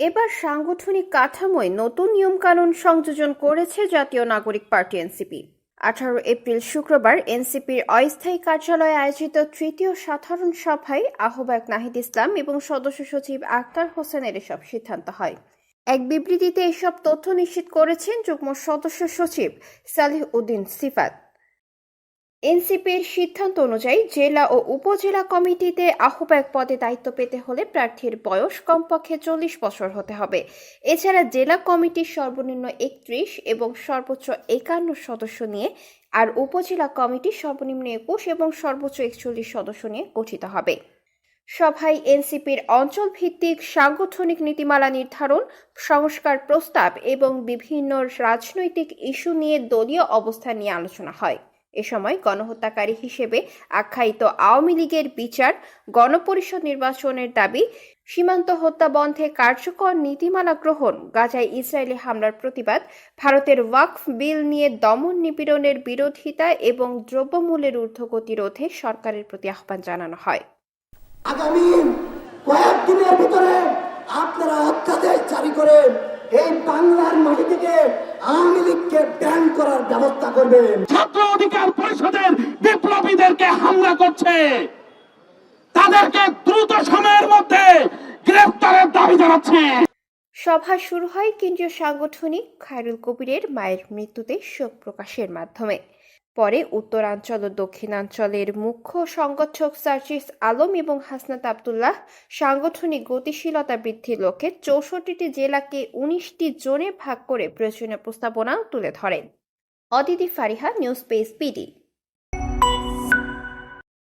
এবার সাংগঠনিক কাঠামোয় নতুন নিয়মকানুন সংযোজন করেছে জাতীয় নাগরিক পার্টি এনসিপি। আঠারো এপ্রিল শুক্রবার এনসিপির অস্থায়ী কার্যালয়ে আয়োজিত তৃতীয় সাধারণ সভায় আহ্বায়ক নাহিদ ইসলাম এবং সদস্য সচিব আক্তার হোসেনের এসব সিদ্ধান্ত হয়। এক বিবৃতিতে এসব তথ্য নিশ্চিত করেছেন যুগ্ম সদস্য সচিব সালিহ উদ্দিন সিফাত। এনসিপির সিদ্ধান্ত অনুযায়ী জেলা ও উপজেলা কমিটিতে আহ্বায়ক পদে দায়িত্ব পেতে হলে প্রার্থীর বয়স কমপক্ষে চল্লিশ বছর হতে হবে। এছাড়া জেলা কমিটির সর্বনিম্ন একত্রিশ এবং সর্বোচ্চ একান্ন সদস্য নিয়ে আর উপজেলা কমিটি সর্বনিম্ন একুশ এবং সর্বোচ্চ একচল্লিশ সদস্য নিয়ে গঠিত হবে। সভায় এনসিপির অঞ্চল ভিত্তিক সাংগঠনিক নীতিমালা নির্ধারণ, সংস্কার প্রস্তাব এবং বিভিন্ন রাজনৈতিক ইস্যু নিয়ে দলীয় অবস্থান নিয়ে আলোচনা হয়। এ সময় গণহত্যাকারী হিসেবে আখ্যায়িত আওয়ামী লীগের বিচার গণপরিষদ নির্বাচনের দাবি সীমান্ত হত্যা বন্ধে কার্যকর নীতিমালা গ্রহণ গাজায় ইসরায়েলি হামলার প্রতিবাদ ভারতের ওয়াকফ বিল নিয়ে দমন নিপীড়নের বিরোধিতা এবং দ্রব্যমূল্যের ঊর্ধ্বগতি রোধে সরকারের প্রতি আহ্বান জানানো হয়। আগামী কয়েকদিনের ভিতরে আপনারা অধ্যাদেশ জারি করে এই বাংলার মাটি থেকে আওয়ামী লীগকে ব্যান করার ব্যবস্থা করবেন। ছাত্র অধিকার পরিষদের বিপ্লবীদেরকে হামলা করছে। তাদেরকে দ্রুত সময়ের মধ্যে গ্রেফতারের দাবি জানাচ্ছে। সভা শুরু হয় কেন্দ্রীয় সাংগঠনিক খায়রুল কবিরের মায়ের মৃত্যুতে শোক প্রকাশের মাধ্যমে। পরে উত্তরাঞ্চল ও দক্ষিণাঞ্চলের মুখ্য সংগঠক সার্জিস আলম এবং হাসনাত আবদুল্লাহ সাংগঠনিক গতিশীলতা বৃদ্ধির লক্ষ্যে চৌষট্টিটি জেলাকে উনিশটি জোনে ভাগ করে প্রয়োজনীয় প্রস্তাবনা তুলে ধরেন। Aditi Fariha news page PD.